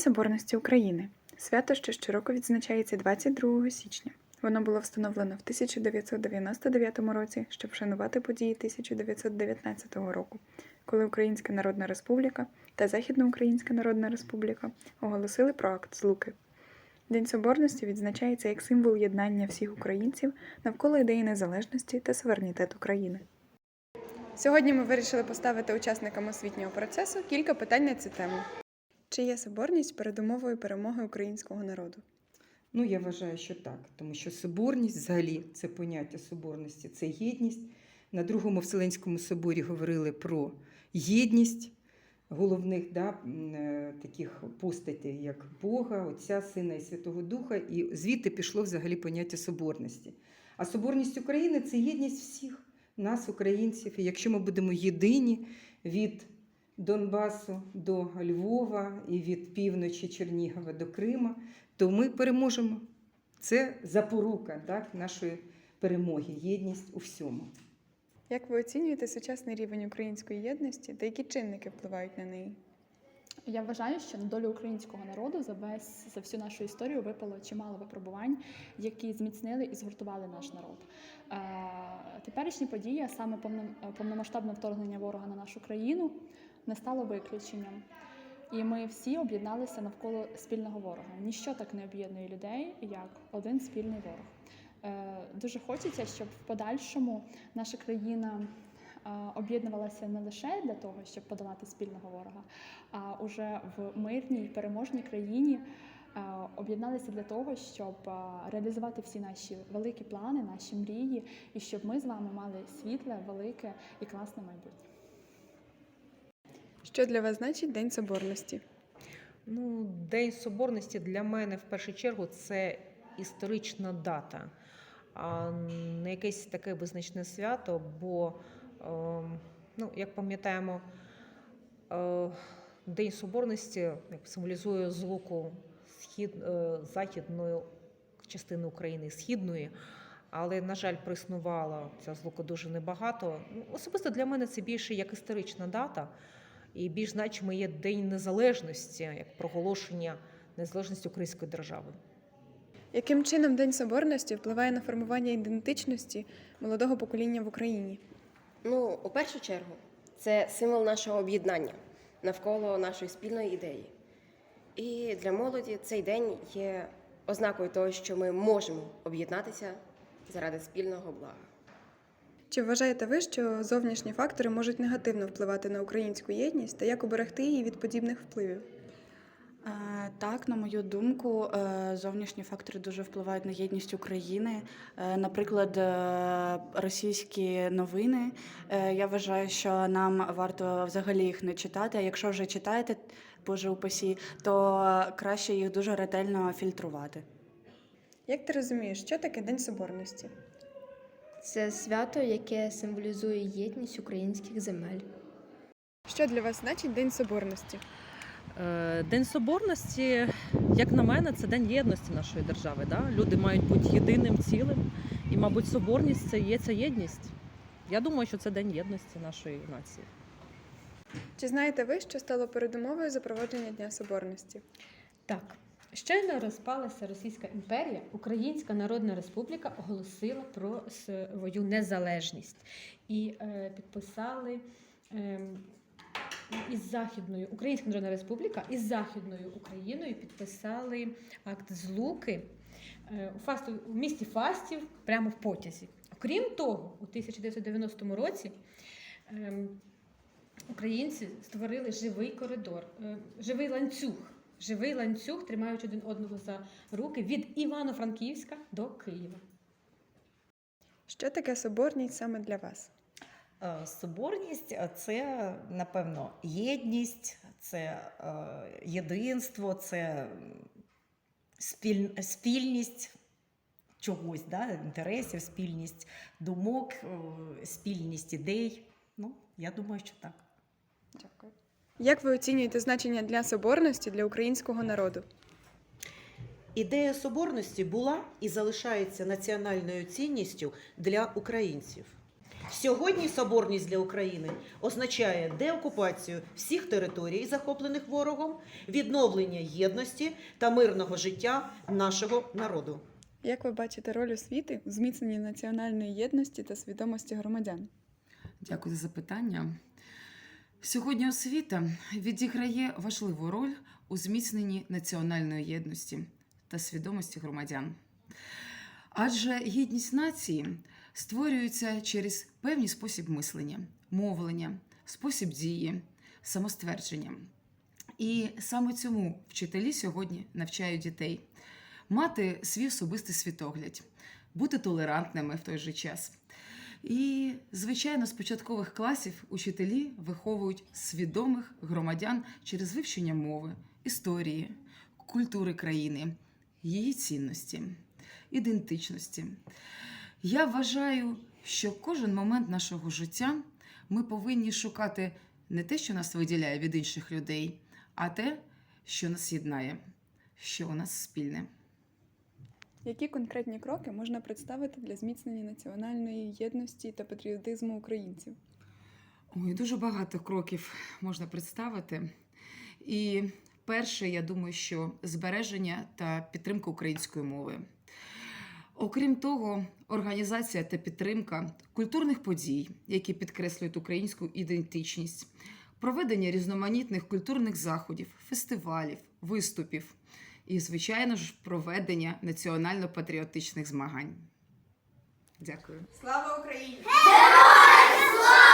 Соборності України свято, що щороку відзначається 22 січня. Воно було встановлено в 1999 році, щоб вшанувати події 1919 року, коли Українська Народна Республіка та Західноукраїнська Народна Республіка оголосили про акт злуки. День Соборності відзначається як символ єднання всіх українців навколо ідеї незалежності та суверенітету країни. Сьогодні ми вирішили поставити учасникам освітнього процесу кілька питань на цю тему. Чи є соборність передумовою перемоги українського народу? Ну, я вважаю, що так, тому що соборність взагалі це поняття соборності, це єдність. На Другому Вселенському соборі говорили про єдність головних да, е, таких постатей, як Бога, Отця, Сина і Святого Духа, і звідти пішло взагалі поняття соборності. А соборність України це єдність всіх нас, українців. І якщо ми будемо єдині від Донбасу до Львова і від півночі Чернігова до Крима, то ми переможемо. Це запорука так, нашої перемоги, єдність у всьому. Як ви оцінюєте сучасний рівень української єдності та які чинники впливають на неї? Я вважаю, що на долю українського народу за весь за всю нашу історію випало чимало випробувань, які зміцнили і згуртували наш народ. Е, теперішні події, а саме повномасштабне вторгнення ворога на нашу країну, не стало виключенням. І ми всі об'єдналися навколо спільного ворога. Ніщо так не об'єднує людей, як один спільний ворог. Е, дуже хочеться, щоб в подальшому наша країна е, об'єднувалася не лише для того, щоб подолати спільного ворога, а уже в мирній переможній країні е, об'єдналися для того, щоб реалізувати всі наші великі плани, наші мрії, і щоб ми з вами мали світле, велике і класне майбутнє. Що для вас значить День Соборності? Ну, День Соборності для мене в першу чергу це історична дата, а не якесь таке визначне свято, бо, е, ну, як пам'ятаємо, е, День Соборності символізує злуку схід, е, західної частини України східної. Але, на жаль, проіснувала ця злука дуже небагато. Ну, Особисто для мене це більше як історична дата. І більш значимо є День Незалежності, як проголошення незалежності Української держави. Яким чином День Соборності впливає на формування ідентичності молодого покоління в Україні? Ну, у першу чергу, це символ нашого об'єднання навколо нашої спільної ідеї. І для молоді цей день є ознакою того, що ми можемо об'єднатися заради спільного блага. Чи вважаєте ви, що зовнішні фактори можуть негативно впливати на українську єдність та як уберегти її від подібних впливів? Е, Так, на мою думку, е, зовнішні фактори дуже впливають на єдність України. Е, Наприклад, російські новини. Я вважаю, що нам варто взагалі їх не читати. А якщо вже читаєте, боже упасі, то краще їх дуже ретельно фільтрувати. Як ти розумієш, що таке День Соборності? Це свято, яке символізує єдність українських земель. Що для вас значить День Соборності? Е, День Соборності, як на мене, це день єдності нашої держави. Да? Люди мають бути єдиним цілим, і, мабуть, соборність це є ця єдність. Я думаю, що це день єдності нашої нації. Чи знаєте ви, що стало передумовою запровадження Дня Соборності? Так, щойно розпалася Російська імперія, Українська Народна Республіка оголосила про свою незалежність і е, підписали е, із Західною Українська Народна Республіка із Західною Україною підписали акт злуки е, у, Фасту, у місті Фастів прямо в потязі. Окрім того, у 1990 році. ем, Українці створили живий коридор, е, живий ланцюг, живий ланцюг, тримаючи один одного за руки від Івано-Франківська до Києва. Що таке соборність саме для вас? Е, Соборність е, це, напевно, єдність, це е, єдинство, це спільність чогось, да? інтересів, спільність думок, спільність ідей. Ну, я думаю, що так. Дякую. Як ви оцінюєте значення Дня Соборності для українського народу? Ідея соборності була і залишається національною цінністю для українців. Сьогодні соборність для України означає деокупацію всіх територій, захоплених ворогом, відновлення єдності та мирного життя нашого народу. Як ви бачите роль освіти у зміцненні національної єдності та свідомості громадян? Дякую за запитання. Сьогодні освіта відіграє важливу роль у зміцненні національної єдності та свідомості громадян. Адже гідність нації створюється через певний спосіб мислення, мовлення, спосіб дії, самоствердження. І саме цьому вчителі сьогодні навчають дітей мати свій особистий світогляд, бути толерантними в той же час. І, звичайно, з початкових класів учителі виховують свідомих громадян через вивчення мови, історії, культури країни, її цінності, ідентичності. Я вважаю, що кожен момент нашого життя ми повинні шукати не те, що нас виділяє від інших людей, а те, що нас єднає, що у нас спільне. Які конкретні кроки можна представити для зміцнення національної єдності та патріотизму українців? Ой, дуже багато кроків можна представити. І перше, я думаю, що збереження та підтримка української мови. Окрім того, організація та підтримка культурних подій, які підкреслюють українську ідентичність, проведення різноманітних культурних заходів, фестивалів, виступів і, звичайно ж, проведення національно-патріотичних змагань. Дякую. Слава Україні! Героям слава!